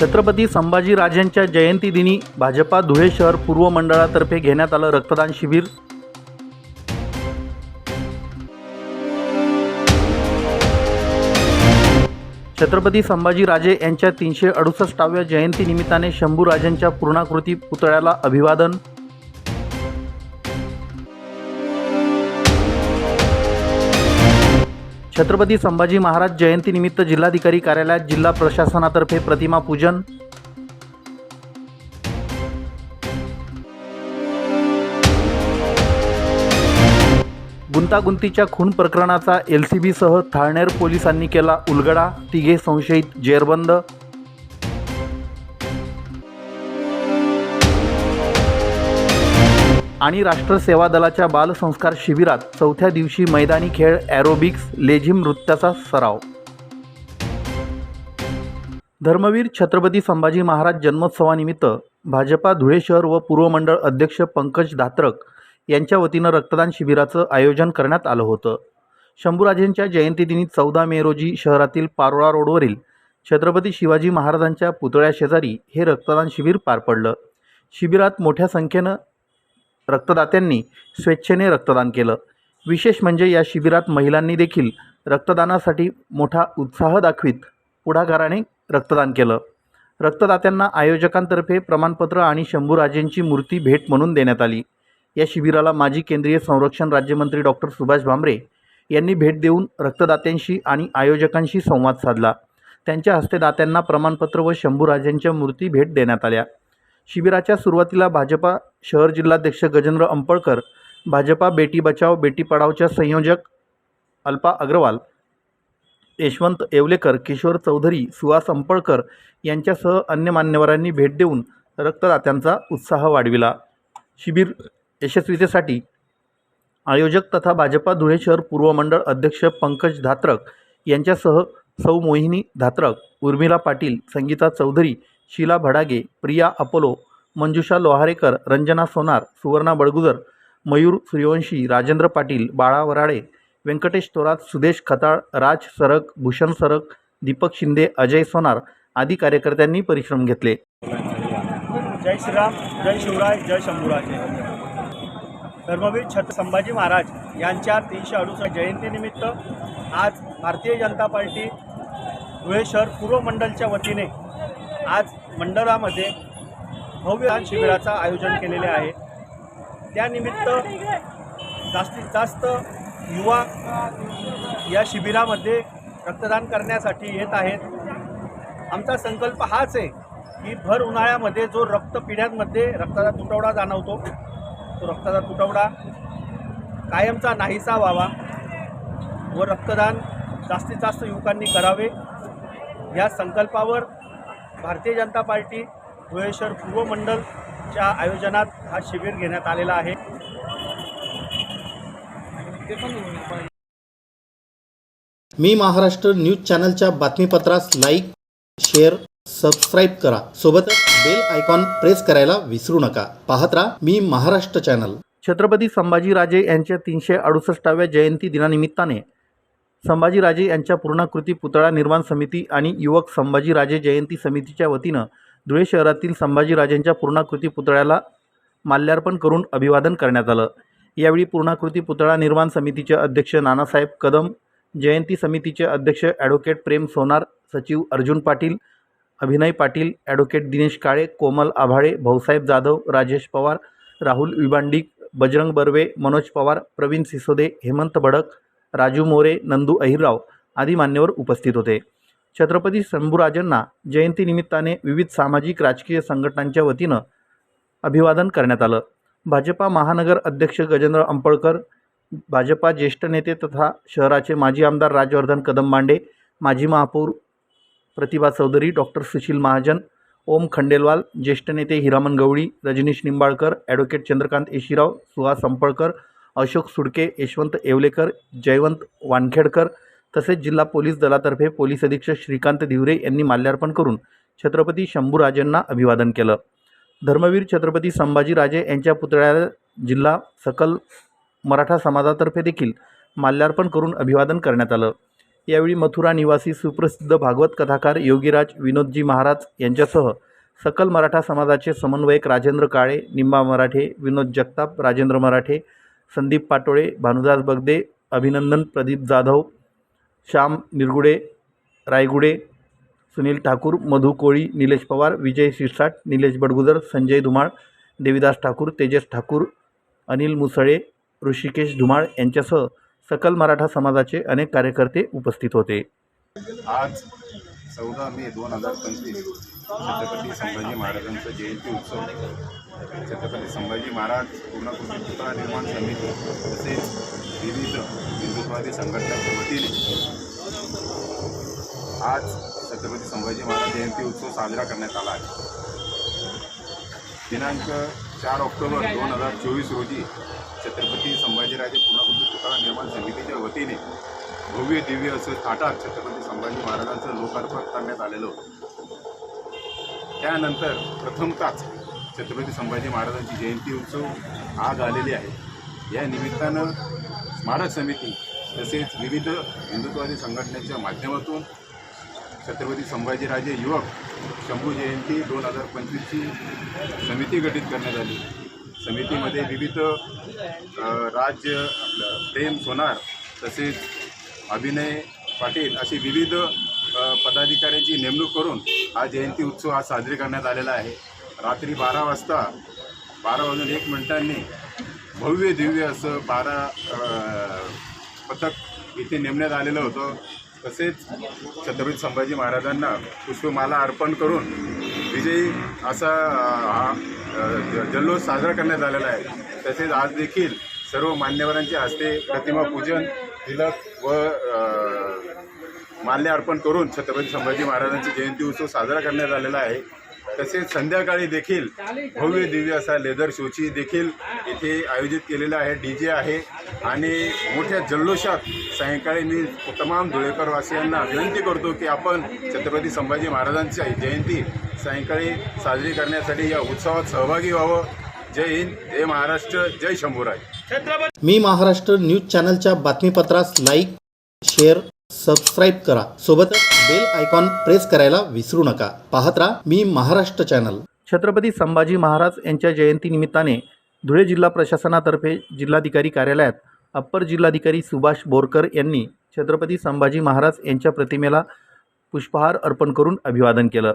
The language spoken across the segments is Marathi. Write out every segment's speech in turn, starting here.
छत्रपती संभाजीराजेंच्या जयंतीदिनी भाजपा धुळे शहर पूर्व मंडळातर्फे घेण्यात आलं रक्तदान शिबिर. छत्रपती संभाजीराजे यांच्या तीनशे अडुसष्टाव्या जयंतीनिमित्ताने शंभूराजांच्या पूर्णाकृती पुतळ्याला अभिवादन. छत्रपती संभाजी महाराज जयंतीनिमित्त जिल्हाधिकारी कार्यालयात जिल्हा प्रशासनातर्फे प्रतिमा पूजन. गुंतागुंतीच्या खून प्रकरणाचा एल सी बीसह थाळनेर पोलिसांनी केला उलगडा. तिघे संशयित जेरबंद. आणि राष्ट्र सेवा दलाच्या बालसंस्कार शिबिरात चौथ्या दिवशी मैदानी खेळ ॲरोबिक्स लेझिम नृत्याचा सराव. धर्मवीर छत्रपती संभाजी महाराज जन्मोत्सवानिमित्त भाजपा धुळे शहर व पूर्व मंडळ अध्यक्ष पंकज धात्रक यांच्या वतीनं रक्तदान शिबिराचं आयोजन करण्यात आलं होतं. शंभूराजेंच्या जयंतीदिनी चौदा मे रोजी शहरातील पारोळा रोडवरील छत्रपती शिवाजी महाराजांच्या पुतळ्याशेजारी हे रक्तदान शिबिर पार पडलं. शिबिरात मोठ्या संख्येनं रक्तदात्यांनी स्वेच्छेने रक्तदान केलं. विशेष म्हणजे या शिबिरात महिलांनी देखील रक्तदानासाठी मोठा उत्साह दाखवीत पुढाकाराने रक्तदान केलं. रक्तदात्यांना आयोजकांतर्फे प्रमाणपत्र आणि शंभूराजेंची मूर्ती भेट म्हणून देण्यात आली. या शिबिराला माजी केंद्रीय संरक्षण राज्यमंत्री डॉक्टर सुभाष भामरे यांनी भेट देऊन रक्तदात्यांशी आणि आयोजकांशी संवाद साधला. त्यांच्या हस्ते दात्यांना प्रमाणपत्र व शंभूराजेंच्या मूर्ती भेट देण्यात आल्या. शिबिराच्या सुरुवातीला भाजपा शहर जिल्हाध्यक्ष गजेंद्र अंपळकर भाजपा बेटी बचाव बेटी पढावच्या संयोजक अल्पा अग्रवाल यशवंत येवलेकर किशोर चौधरी सुहास अंपळकर यांच्यासह अन्य मान्यवरांनी भेट देऊन रक्तदात्यांचा उत्साह वाढविला. शिबिर यशस्वीतेसाठी आयोजक तथा भाजपा धुळे शहर पूर्व मंडळ अध्यक्ष पंकज धात्रक यांच्यासह सौ मोहिनी धात्रक उर्मिला पाटील संगीता चौधरी शीला भडागे प्रिया अपोलो मंजुषा लोहारेकर रंजना सोनार सुवर्णा बडगुजर मयूर सूर्यवंशी राजेंद्र पाटील बाळा वराळे व्यंकटेश थोरात सुदेश खताळ राज सरक भूषण सरक दीपक शिंदे अजय सोनार आदी कार्यकर्त्यांनी परिश्रम घेतले. जय श्रीराम जय शिवराय जय शंभूराजे. धर्मवीर छत्र संभाजी महाराज यांच्या तीनशे अडुसष्ट जयंतीनिमित्त आज भारतीय जनता पार्टी धुळे शहर पूर्व मंडलच्या वतीने आज मंडळामध्ये भव्य शिबिराचं आयोजन केलेले आहे. त्यानिमित्त जास्तीत जास्त युवा या शिबिरामध्ये रक्तदान करण्यासाठी येत आहेत. आमचा संकल्प हाच आहे की भर उन्हाळ्यामध्ये जो रक्तपिढ्यांमध्ये रक्ताचा तुटवडा जाणवतो तो रक्ताचा तुटवडा कायमचा नाहीसा व्हावा. व रक्तदान जास्तीत जास्त युवकांनी करावे. या संकल्पावर भारतीय जनता पार्टी धुळे शहर पूर्व मंडलच्या आयोजनात हा शिबिर घेण्यात आलेला आहे. मी महाराष्ट्र न्यूज चॅनलच्या बातमीपत्रास लाईक शेअर सबस्क्राईब करा. सोबतच बेल आयकॉन प्रेस करायला विसरू नका. पाहत राहा मी महाराष्ट्र चॅनल. छत्रपती संभाजीराजे यांच्या तीनशे अडुसष्टाव्या जयंती दिनानिमित्ताने संभाजीराजे यांच्या पूर्णाकृती पुतळा निर्माण समिती आणि युवक संभाजीराजे जयंती समितीच्या वतीनं धुळे शहरातील संभाजीराजेंच्या पूर्णाकृती पुतळ्याला माल्यार्पण करून अभिवादन करण्यात आलं. यावेळी पूर्णाकृती पुतळा निर्माण समितीचे अध्यक्ष नानासाहेब कदम जयंती समितीचे अध्यक्ष ॲडव्होकेट प्रेम सोनार सचिव अर्जुन पाटील अभिनय पाटील ॲडव्होकेट दिनेश काळे कोमल आभाळे भाऊसाहेब जाधव राजेश पवार राहुल विबांडिक बजरंग बर्वे मनोज पवार प्रवीण सिसोदे हेमंत भडक राजू मोरे नंदू अहिरराव आदी मान्यवर उपस्थित होते. छत्रपती शंभूराजांना जयंतीनिमित्ताने विविध सामाजिक राजकीय संघटनांच्या वतीनं अभिवादन करण्यात आलं. भाजपा महानगर अध्यक्ष गजेंद्र अंपळकर भाजपा ज्येष्ठ नेते तथा शहराचे माजी आमदार राजवर्धन कदमबांडे माजी महापौर प्रतिभा चौधरी डॉक्टर सुशील महाजन ओम खंडेलवाल ज्येष्ठ नेते हिरामन गवळी रजनीश निंबाळकर ॲडव्होकेट चंद्रकांत येशीराव सुहास संपळकर अशोक सुडके यशवंत येवलेकर जयवंत वानखेडकर तसेच जिल्हा पोलीस दलातर्फे पोलीस अधीक्षक श्रीकांत धिवरे यांनी माल्यार्पण करून छत्रपती शंभूराजेंना अभिवादन केलं. धर्मवीर छत्रपती संभाजीराजे यांच्या पुतळ्याला जिल्हा सकल मराठा समाजातर्फे देखील माल्यार्पण करून अभिवादन करण्यात आलं. यावेळी मथुरा निवासी सुप्रसिद्ध भागवत कथाकार योगीराज विनोदजी महाराज यांच्यासह सकल मराठा समाजाचे समन्वयक राजेंद्र काळे निंबा मराठे विनोद जगताप राजेंद्र मराठे संदीप पाटोळे भानुदास बगदे अभिनंदन प्रदीप जाधव श्याम निरगुडे रायगुडे सुनील ठाकूर मधु कोळी निलेश पवार विजय शिरसाट निलेश बडगुजर संजय धुमाळ देविदास ठाकूर तेजस ठाकूर अनिल मुसळे ऋषिकेश धुमाळ यांच्यासह सकल मराठा समाजाचे अनेक कार्यकर्ते उपस्थित होते. आज चौदा मे दोन हजार पंचवीस छत्रपती संभाजी महाराजांचा जयंती उत्सव. छत्रपती संभाजी महाराज पूर्णकृती पुतळा निर्माण समिती तसेच विविध हिंदुत्वादी संघटनांच्या वतीने आज छत्रपती संभाजी महाराज जयंती उत्सव साजरा करण्यात आला आहे. दिनांक चार ऑक्टोबर दोन हजार चोवीस रोजी छत्रपती संभाजीराजे पूर्णकृती पुतळा निर्माण समितीच्या वतीने भव्य दिव्य असं थाटात छत्रपती संभाजी महाराजांचं लोकार्पण करण्यात आलेलं होतं. त्यानंतर प्रथमताच छत्रपती संभाजी महाराजांची जयंती उत्सव आज आलेली आहे. या निमित्तानं स्मारक समिती तसेच विविध हिंदुत्वादी संघटनेच्या माध्यमातून छत्रपती संभाजीराजे युवक शंभू जयंती दोन हजार पंचवीसची समिती गठीत करण्यात आली. समितीमध्ये विविध राज्य आपलं प्रेम सोनार तसेच अभिनय पाटील अशी विविध पदाधिकाऱ्यांची नेमणूक करून हा जयंती उत्सव आज साजरी करण्यात आलेला आहे. रात्री बारा वाजता बारा वाजून एक मिनिटांनी भव्य दिव्य असं बारा पथक इथे नेमण्यात आलेलं होतं. तसेच छत्रपती संभाजी महाराजांना पुष्पमाला अर्पण करून विजयी असा हा जल्लोष साजरा करण्यात आलेला आहे. तसेच आज देखील सर्व मान्यवरांच्या हस्ते प्रतिमा पूजन तिलक व माल्य अर्पण करून छत्रपती संभाजी महाराजांची जयंती उत्सव साजरा करण्यात आलेला आहे. तसेच संध्याकाळी देखील भव्य दिव्य असा लेदर शोची देखील इथे आयोजित केलेला आहे. डी जे आहे. आणि मोठ्या जल्लोषात सायंकाळी मी तमाम धुळेकरवासियांना विनंती करतो की आपण छत्रपती संभाजी महाराजांची जयंती सायंकाळी साजरी करण्यासाठी या उत्सवात सहभागी व्हावं. जय हिंद जय महाराष्ट्र जय शंभूराय. मी महाराष्ट्र न्यूज चॅनलच्या बातमीपत्रास लाईक शेअर सबस्क्राईब करा. सोबतच बेल आयकॉन प्रेस करायला विसरू नका. पाहत राहा मी महाराष्ट्र चॅनल छत्रपती संभाजी महाराज यांच्या जयंतीनिमित्ताने धुळे जिल्हा प्रशासनातर्फे जिल्हाधिकारी कार्यालयात अप्पर जिल्हाधिकारी सुभाष बोरकर यांनी छत्रपती संभाजी महाराज यांच्या प्रतिमेला पुष्पहार अर्पण करून अभिवादन केलं.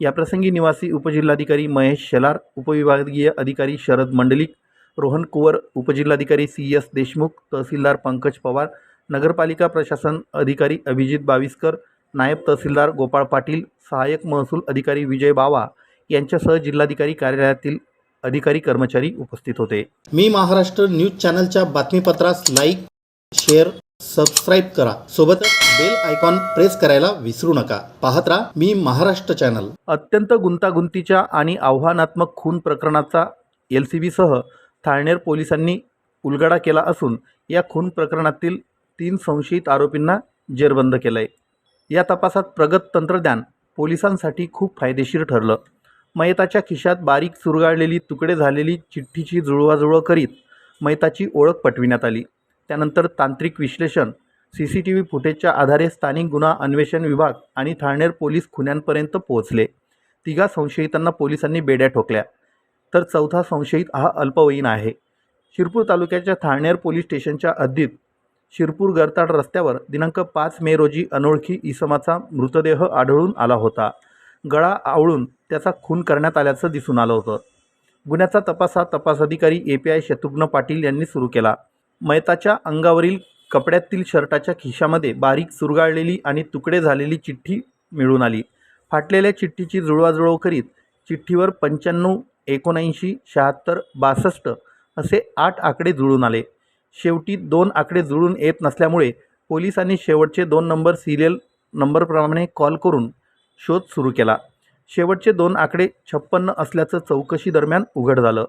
याप्रसंगी निवासी उपजिल्हाधिकारी महेश शेलार उपविभागीय अधिकारी शरद मंडलिक रोहन कुवर उपजिल्हाधिकारी सी एस देशमुख तहसीलदार पंकज पवार नगरपालिका प्रशासन अधिकारी अभिजित बाविस्कर नायब तहसीलदार गोपाळ पाटील सहाय्यक महसूल अधिकारी विजय बावा यांच्यासह जिल्हाधिकारी कार्यालयातील अधिकारी कर्मचारी उपस्थित होते. मी महाराष्ट्र न्यूज चॅनलच्या बातमीपत्रास लाईक शेअर सबस्क्राईब करा. सोबतच बेल आयकॉन प्रेस करायला विसरू नका. पाहत राहा मी महाराष्ट्र चॅनल. अत्यंत गुंतागुंतीच्या आणि आव्हानात्मक खून प्रकरणाचा एल सी बीसह थाळनेर पोलिसांनी उलगडा केला असून या खून प्रकरणातील तीन संशयित आरोपींना जेरबंद केलं आहे या तपासात प्रगत तंत्रज्ञान पोलिसांसाठी खूप फायदेशीर ठरलं. मयताच्या खिशात बारीक चुरगाळलेली तुकडे झालेली चिठ्ठीची जुळवाजुळव करीत मयताची ओळख पटविण्यात आली. त्यानंतर तांत्रिक विश्लेषण सी सी टी व्ही फुटेजच्या आधारे स्थानिक गुन्हा अन्वेषण विभाग आणि ठाणेर पोलीस खुन्यांपर्यंत पोहोचले. तिघा संशयितांना पोलिसांनी बेड्या ठोकल्या. तर चौथा संशयित हा अल्पवयीन आहे. शिरपूर तालुक्याच्या थाळनेर पोलीस स्टेशनच्या हद्दीत शिरपूर गरताड रस्त्यावर दिनांक पाच मे रोजी अनोळखी इसमाचा मृतदेह आढळून आला होता. गळा आवळून त्याचा खून करण्यात आल्याचं दिसून आलं होतं. गुन्ह्याचा तपास हा तपास अधिकारी A P I Shatrughna Patil यांनी सुरू केला. मयताच्या अंगावरील कपड्यातील शर्टाच्या खिशामध्ये बारीक चुरगाळलेली आणि तुकडे झालेली चिठ्ठी मिळून आली. फाटलेल्या चिठ्ठीची जुळवाजुळव करीत चिठ्ठीवर पंच्याण्णव एकोणऐंशी शहात्तर बासष्ट असे आठ आकडे जुळून आले. शेवटी दोन आकडे जुळून येत नसल्यामुळे पोलिसांनी शेवटचे दोन नंबर सिरियल नंबरप्रमाणे कॉल करून शोध सुरू केला. शेवटचे दोन आकडे छप्पन्न असल्याचं चौकशी दरम्यान उघड झालं.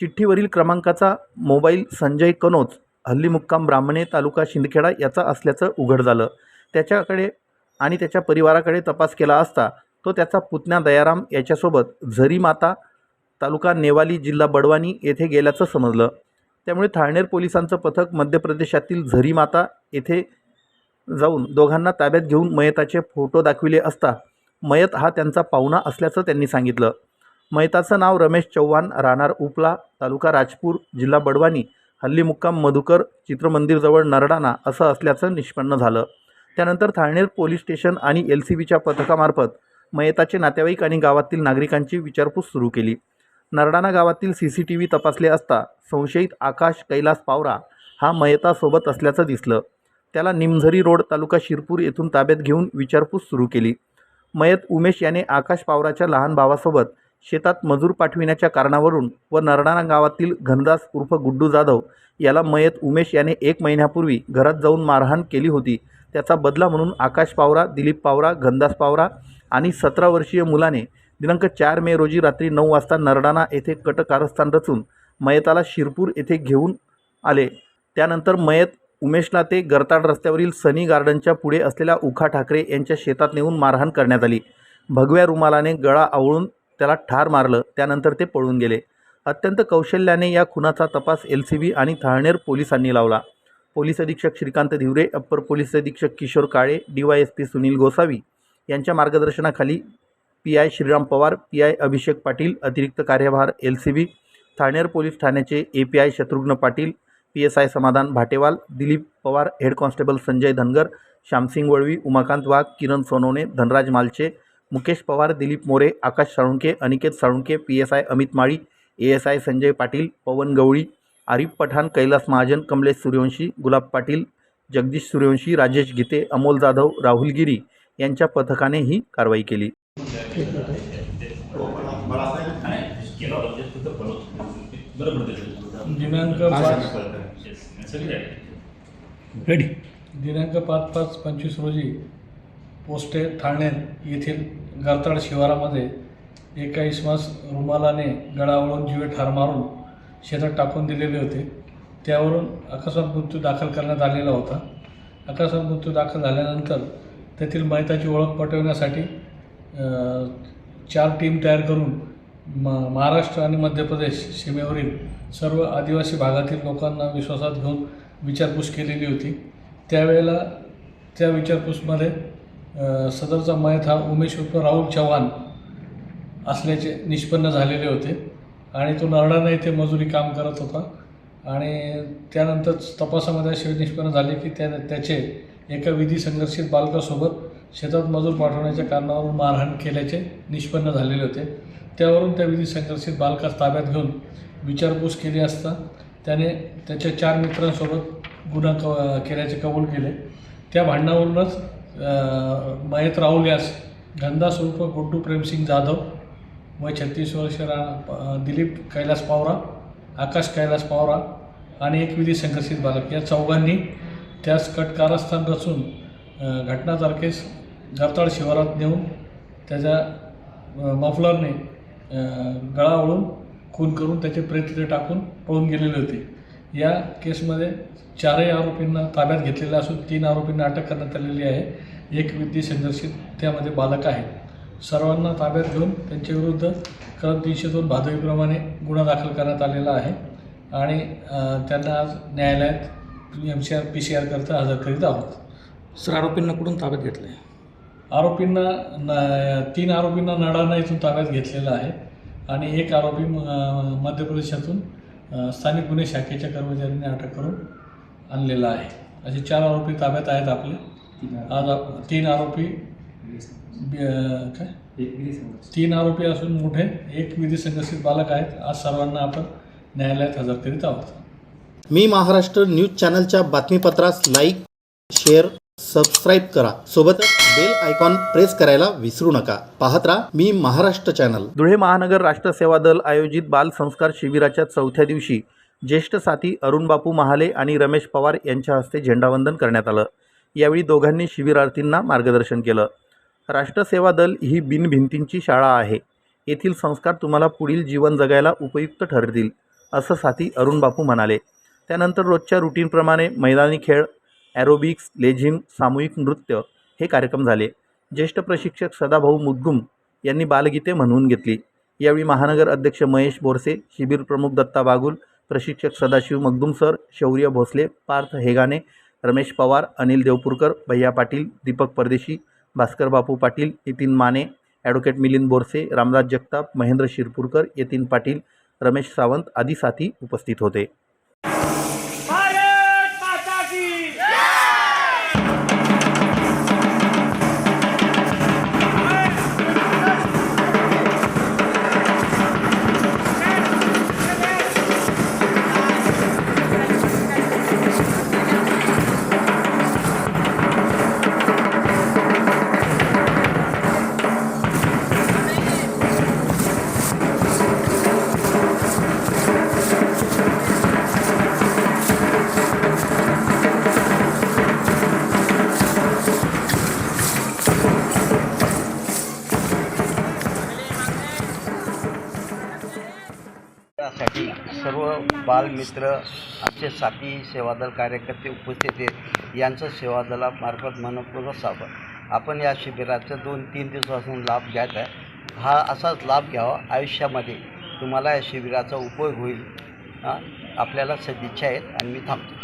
चिठ्ठीवरील क्रमांकाचा मोबाईल संजय कनोज हल्ली मुक्काम ब्राह्मणे तालुका शिंदखेडा याचा असल्याचं उघड झालं. त्याच्याकडे आणि त्याच्या परिवाराकडे तपास केला असता तो त्याचा पुतण्या दयाराम याच्यासोबत झरी माता तालुका नेवाली जिल्हा बडवानी येथे गेल्याचं समजलं. त्यामुळे थाळनेर पोलिसांचं पथक मध्य प्रदेशातील झरीमाता येथे जाऊन दोघांना ताब्यात घेऊन मयताचे फोटो दाखविले असता मयत हा त्यांचा पाहुणा असल्याचं त्यांनी सांगितलं. मयताचं नाव रमेश चव्हाण राहणार उपला तालुका राजपूर जिल्हा बडवानी हल्ली मुक्काम मधुकर चित्रमंदिरजवळ नरडाणा असं असल्याचं निष्पन्न झालं. त्यानंतर थाळनेर पोलीस स्टेशन आणि एल सी बीच्या पथकामार्फत मयताचे नातेवाईक आणि गावातील नागरिकांची विचारपूस सुरू केली. नरडाणा गावातील सी सी टी व्ही तपासले असता संशयित आकाश कैलास पावरा हा मयतासोबत असल्याचं दिसलं. त्याला निमझरी रोड तालुका शिरपूर येथून ताब्यात घेऊन विचारपूस सुरू केली. मयत उमेश याने आकाश पावराच्या लहान भावासोबत शेतात मजूर पाठविण्याच्या कारणावरून व नरडाणा गावातील घनदास उर्फ गुड्डू जाधव याला मयत उमेश याने एक महिन्यापूर्वी घरात जाऊन मारहाण केली होती. त्याचा बदला म्हणून आकाश पावरा दिलीप पावरा घनदास पावरा आणि सतरा वर्षीय मुलाने दिनांक चार मे रोजी रात्री नऊ वाजता नरडाणा येथे कट कारस्थान रचून मयताला शिरपूर येथे घेऊन आले. त्यानंतर मयत उमेशला ते गरताड रस्त्यावरील सनी गार्डनच्या पुढे असलेल्या उखा ठाकरे यांच्या शेतात नेऊन मारहाण करण्यात आली. भगव्या रुमालाने गळा आवळून त्याला ठार मारलं त्यानंतर ते पळून गेले. अत्यंत कौशल्याने या खुनाचा तपास एल सी बी आणि थाळनेर पोलिसांनी लावला. पोलीस अधीक्षक श्रीकांत धिवरे अप्पर पोलीस अधीक्षक Kishor Kale D Y S P Sunil Gosavi यांच्या मार्गदर्शनाखाली P I Shriram Pawar P I Abhishek Patil अतिरिक्त कार्यभार L C B Thaner police ठाण्याचे A P I Shatrughna Patil P S I Samadhan Bhatewal Dilip Pawar head constable Sanjay Dhangar Shyamsing Valvi Umakant Wagh Kiran Sonawane Dhanraj Malche Mukesh Pawar Dilip More Akash Salunke Aniket Salunke P S I Amit Mali A S I Sanjay Patil Pawan Gawali Arif Pathan Kailas Mahajan Kamlesh Suryavanshi Gulab Patil Jagdish Suryavanshi Rajesh Gite Amol Jadhav Rahul Giri यांच्या पथकाने ही कारवाई केली. दिनांक पाच. रेडी दिनांक पाच पाच पंचवीस रोजी पोस्टे ठाणे येथील गारताड शिवारामध्ये एका इसमास रुमालाने गळावळून जीवे ठार मारून शेतात टाकून दिलेले होते. त्यावरून अकस्मात मृत्यू दाखल करण्यात आलेला होता. अकस्मात मृत्यू दाखल झाल्यानंतर तेथील मैताची ओळख पटवण्यासाठी चार टीम तयार करून म महाराष्ट्र आणि मध्य प्रदेश सीमेवरील सर्व आदिवासी भागातील लोकांना विश्वासात घेऊन विचारपूस केलेली होती. त्यावेळेला त्या विचारपूसमध्ये सदरचा मयत हा उमेश उर्फ राहुल चव्हाण असल्याचे निष्पन्न झालेले होते आणि तो नरडाना येथे मजुरी काम करत होता आणि त्यानंतर तपासामध्ये असे निष्पन्न झाले की त्या त्याचे एका विधी संघर्षित बालकासोबत शेतात मजूर पाठवण्याच्या कारणावरून मारहाण केल्याचे निष्पन्न झालेले होते. त्यावरून त्या विधी संघर्षित बालकास ताब्यात घेऊन विचारपूस केली असता त्याने त्याच्या चार मित्रांसोबत गुन्हा क केल्याचे कबूल केले. त्या भांडणावरूनच मयत राहुल यास गंदास उर्फ गुड्डू प्रेमसिंग जाधव वय छत्तीस वर्ष रा दिलीप कैलास पावरा आकाश कैलास पावरा आणि एक विधी संघर्षित बालक या चौघांनी त्यास कटकारस्थान रचून अ, घटना तारखेस गरताड शिवारात नेऊन त्याच्या मफलरने गळा ओळून खून करून त्याचे प्रेत टाकून पळून गेलेले होते. या केसमध्ये चारही आरोपींना ताब्यात घेतलेलं असून तीन आरोपींना अटक करण्यात आलेली आहे. एक विधी संघर्षित त्यामध्ये बालक आहे. सर्वांना ताब्यात घेऊन त्यांच्याविरुद्ध कलम तीनशे दोन भादवीप्रमाणे गुन्हा दाखल करण्यात आलेला आहे आणि त्यांना आज न्यायालयात M C R P C R करता हजर करीत आहोत. सर आरोपींना कुठून ताब्यात घेतलं आहे आरोपींना न तीन आरोपींना नडाणा इथून ताब्यात घेतलेलं आहे. आणि एक आरोपी म- मध्य प्रदेशातून स्थानिक गुन्हे शाखेच्या कर्मचाऱ्यांनी अटक करून आणलेला आहे. असे चार आरोपी ताब्यात आहेत आपले. आज आप- तीन आरोपी काय? तीन आरोपी असून मोठे एक विधी संघर्षित बालक आहेत. आज सर्वांना आपण न्यायालयात हजर करीत आहोत. मी महाराष्ट्र न्यूज चॅनलच्या बातमीपत्रास लाईक शेअर सबस्क्राईब करा. सोबतच बेल आयकॉन प्रेस करायला विसरू नका. पाहत राहा मी महाराष्ट्र चॅनल. धुळे महानगर राष्ट्र सेवा दल आयोजित बाल संस्कार शिबिराच्या चौथ्या दिवशी ज्येष्ठ साथी अरुण बापू महाले आणि रमेश पवार यांच्या हस्ते झेंडावंदन करण्यात आलं. यावेळी दोघांनी शिबिरार्थींना मार्गदर्शन केलं. राष्ट्रसेवा दल ही बिनभिंतींची शाळा आहे. येथील संस्कार तुम्हाला पुढील जीवन जगायला उपयुक्त ठरतील असं साथी अरुण बापू म्हणाले. त्यानंतर रोजच्या रुटीनप्रमाणे मैदानी खेळ ॲरोबिक्स लेझिम सामूहिक नृत्य हे कार्यक्रम झाले. ज्येष्ठ प्रशिक्षक सदाभाऊ मुद्गुम यांनी बालगीते म्हणवून घेतली. यावेळी महानगर अध्यक्ष महेश बोरसे शिबिर प्रमुख दत्ता बागुल प्रशिक्षक सदाशिव मगदुम सर शौर्य भोसले पार्थ हेगाने रमेश पवार अनिल देवपूरकर भैया पाटील दीपक परदेशी भास्कर बापू पाटील नितीन माने ॲडव्होकेट मिलिंद बोरसे रामराज जगताप महेंद्र शिरपूरकर यतीन पाटील रमेश सावंत आदी साथी उपस्थित होते. मित्र आमचे साथी सेवादल कार्यकर्ते उपस्थित आहेत. यांचं सेवादलामार्फत मनपूर्वक स्वागत. आपण या शिबिराचा दोन तीन दिवसापासून लाभ घ्यायचा आहे. हा असाच लाभ घ्यावा. आयुष्यामध्ये तुम्हाला या शिबिराचा उपयोग होईल. आपल्याला सदिच्छा आहेत आणि मी थांबतो.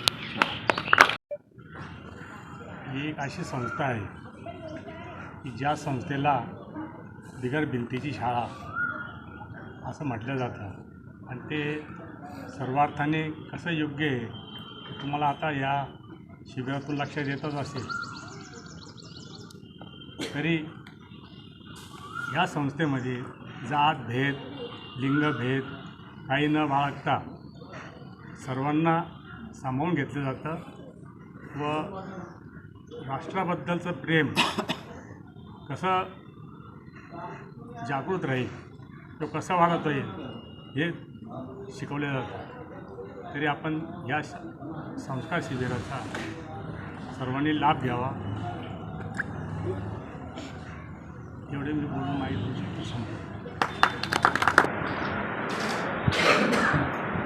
ही एक अशी संस्था आहे की ज्या संस्थेला बिगर भिंतीची शाळा असं म्हटलं जातं. आणि ते सर्वार्थाने कसं योग्य आहे तुम्हाला आता या शिबिरातून लक्षात येतच असेल. तरी या संस्थेमध्ये जात भेद लिंगभेद काही न बाळगता सर्वांना सामावून घेतलं जातं व राष्ट्राबद्दलचं प्रेम कसं जागृत राहील तो कसा वाढवता येईल हे शिकवले जातं तरी आपण या संस्कार शिबिराचा सर्वांनी लाभ घ्यावा. एवढे मी बोलून माहिती संपतो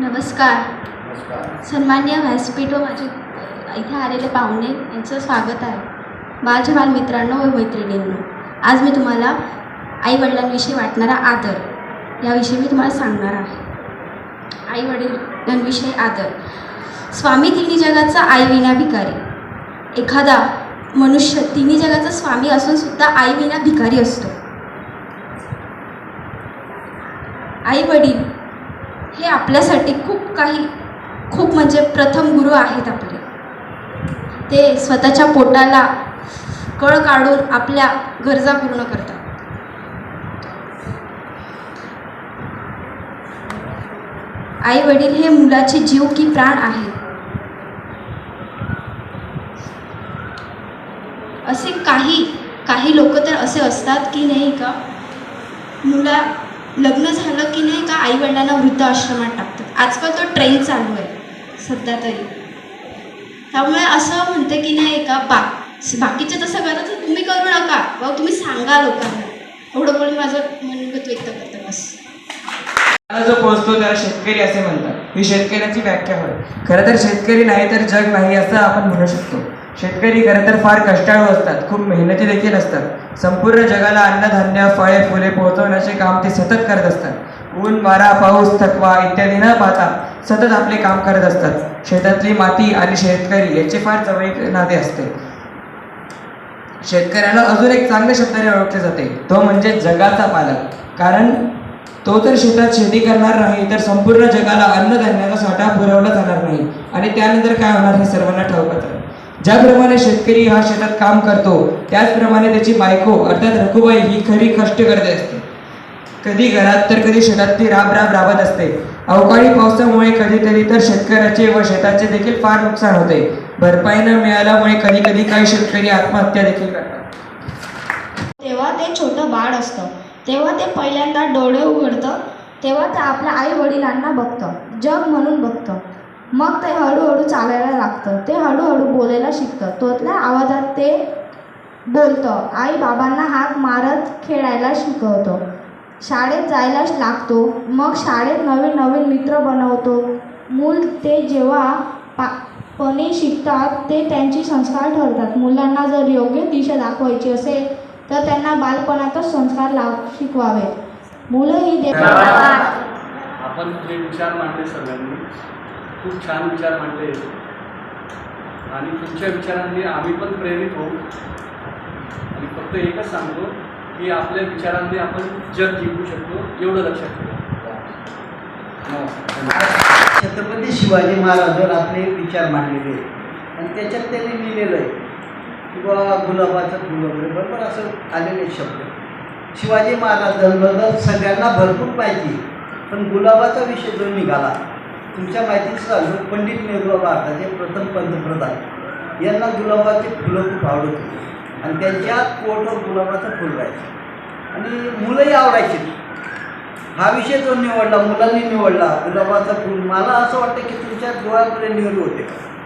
नमस्कार. सन्मान्य व्यासपीठ व माझे इथे आलेले पाहुणे यांचं स्वागत आहे. माझ्या बालमित्रांनो व मैत्रिणींनो आज मी तुम्हाला आईवडिलांविषयी वाटणारा आदर याविषयी मी तुम्हाला सांगणार आहे. आईवडिलांविषयी आदर. स्वामी तिन्ही जगाचा आई विना भिकारी एखादा मनुष्य तिन्ही जगाचा स्वामी असून सुद्धा आई विना भिकारी असतो. आई वडील हे आपल्यासाठी खूप काही खूप म्हणजे प्रथम गुरु आहेत आपले. ते स्वतःच्या पोटाला कळ काढून आपल्या गरजा पूर्ण करतात. आई वडील हे मुलाचे जीव की प्राण आहे. असे काही काही लोक तर असे असतात की नाही का मुला लग्न झालं की नाही का आईवडिलांना वृद्धाश्रमात टाकतात. आजकाल तो ट्रेंड चालू आहे सध्या तरी. त्यामुळे असं म्हणते की नाही का बा बाकीचे तसं करत तर तुम्ही करू नका. व तुम्ही सांगा लोकांना. एवढं बोलून माझं मनोगत व्यक्त करतात. जो पोहोचतो त्याला शेतकरी असे म्हणतात. ही शेतकऱ्याची व्याख्या होय. खरं तर शेतकरी नाही तर जग नाही असं आपण म्हणू शकतो. शेतकरी खरं तर फार कष्टाळू असतात. खूप मेहनती देखील असतात. संपूर्ण जगाला अन्नधान्य फळे फुले पोहोचवण्याचे काम ते सतत करत असतात. ऊन वारा पाऊस थकवा इत्यादी न पाहता सतत आपले काम करत असतात. शेतातली माती आणि शेतकरी याचे फार जवळीक नाते असते. शेतकऱ्याला अजून एक चांगल्या शब्दाने ओळखले जाते. तो म्हणजे जगाचा पालक. कारण तो तर शेतात शेती करणार नाही तर संपूर्ण जगाला अन्नधान्याचा साठा पुरवला जाणार नाही. आणि त्यानंतर काय होणार हे सर्वांना ठाऊकच आहे. ज्याप्रमाणे शेतकरी हा शेतात काम करतो त्याचप्रमाणे त्याची बायको अर्थात रखुबाई ही खरी कष्ट करते असते. कधी घरात तर कधी शेतात ती राब राब राबत असते. अवकाळी पावसामुळे कधीतरी तर शेतकऱ्याचे व शेताचे देखील फार नुकसान होते. भरपाई न मिळाल्यामुळे कधी कधी काही शेतकरी आत्महत्या देखील करतात. तेव्हा ते छोटं बाळ असतं. तेव्हा ते पहिल्यांदा डोळे उघडतं तेव्हा ते आपल्या आई वडिलांना बघतं जग म्हणून बघतं. मग ते हळूहळू चालायला लागतं. ते हळूहळू बोलायला शिकतं. तोतल्या आवाजात ते बोलतं आई बाबांना हाक मारत खेळायला शिकवतो. शाळेत जायला लागतो. मग शाळेत नवीन नवीन मित्र बनवतो. मूल ते जेव्हा पा पणे शिकतात ते त्यांची संस्कार ठरतात. मुलांना जर योग्य दिशा दाखवायची असेल तर त्यांना बालपणातच संस्कार लाव शिकवावेत मुलं ही दे आपण जे विचार मांडले सगळ्यांनी. खूप छान विचार मांडले. आणि तुमच्या विचारांनी आम्ही पण प्रेरित होऊ. आणि फक्त एकच सांगतो की आपल्या विचारांनी आपण जग जिंकू शकतो एवढं लक्षात ठेवा. छत्रपती शिवाजी महाराजांवर आपले विचार मांडलेले आहेत. आणि त्याच्यात त्यांनी लिहिलेलं आहे की गुलाबाचं फुल वगैरे बरोबर? असं आलेले शब्द. शिवाजी महाराजांबद्दल सगळ्यांना भरपूर माहिती. पण गुलाबाचा विषय जो निघाला तुमच्या माहितीच सांगू पंडित नेहरू भारताचे प्रथम पंतप्रधान. यांना गुलाबाचे फुलं खूप आवडत होती. आणि त्यांच्या पोटवर गुलाबाचं फुल राहायचं. आणि मुलंही आवडायची. हा विषय जो निवडला मुलांनी निवडला गुलाबाचा फुल मला असं वाटतं की तुमच्या डोळ्यापुढे नेहरू होते. का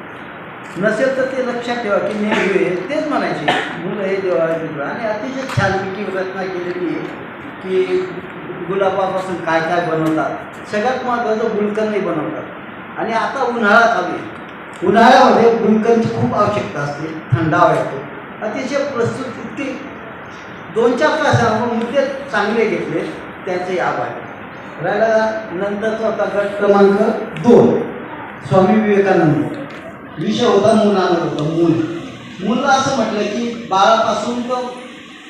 नसेल तर ते लक्षात ठेवा की नेहरू हे तेच म्हणायचे. मुलं हे देवाळा फुलं आणि अतिशय छानपैकी रचना केलेली आहे की गुलाबापासून काय काय बनवतात. सगळ्यात महत्त्वाचं गुलकंदही बनवतात. आणि आता उन्हाळा चालू आहे. उन्हाळ्यामध्ये गुलकंदची खूप आवश्यकता असते. थंडावा येतो. अतिशय प्रस्तुत इतकी दोन चार तास आपण मुद्दे चांगले घेतले. त्याचे आभार. राहिला नंतरचा होता गट क्रमांक दोन. स्वामी विवेकानंद. विषय होता मुलांवर होता मूल. मूल असं म्हटलं की बाळापासून तो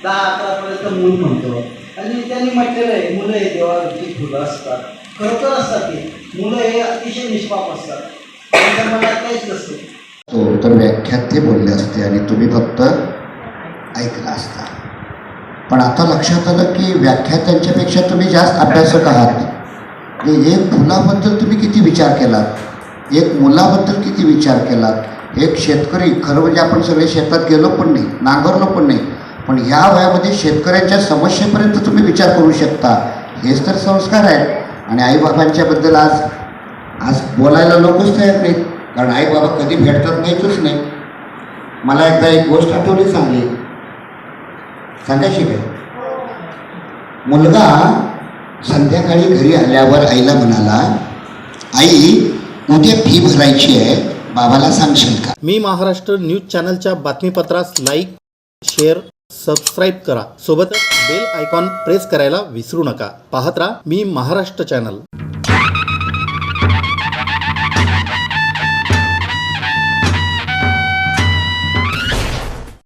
दहा अकरापर्यंत मूल म्हणतो. आणि त्यांनी म्हटलेलं आहे मुलं हे देवाची फुलं असतात. खरोखर असतात ते. मुलं हे अतिशय निष्पाप असतात. त्यांच्या मनात काहीच नसतं. तर व्याख्यात ते बोलले असते आणि तुम्ही फक्त ऐकला असता. पण आता लक्षात आलं की व्याख्यात्यांच्यापेक्षा तुम्ही जास्त अभ्यासक आहात. एक फुलाबद्दल तुम्ही किती विचार केलात? एक मुलाबद्दल किती विचार केला? एक शेतकरी खरं म्हणजे आपण सगळे शेतात गेलो पण नाही नांगरलो पण नाही. पण ह्या वयामध्ये शेतकऱ्यांच्या समस्येपर्यंत तुम्ही विचार करू शकता. हेच तर संस्कार आहेत आणि आईबाबांच्याबद्दल आज आज बोलायला लोकच तयार नाहीत. कारण आई बाबा कधी भेटतात नाहीतच नाही. मला एकदा एक गोष्ट आठवली चांगली. सांगायची काय मुलगा संध्याकाळी घरी आल्यावर आईला म्हणाला आई उद्या फी भरायची आहे बाबाला सांगशील का? मी महाराष्ट्र न्यूज चॅनलच्या बातमीपत्रास लाईक शेअर सबस्क्राईब करा. सोबतच बेल आयकॉन प्रेस करायला विसरू नका. पाहत राहा मी महाराष्ट्र चॅनल.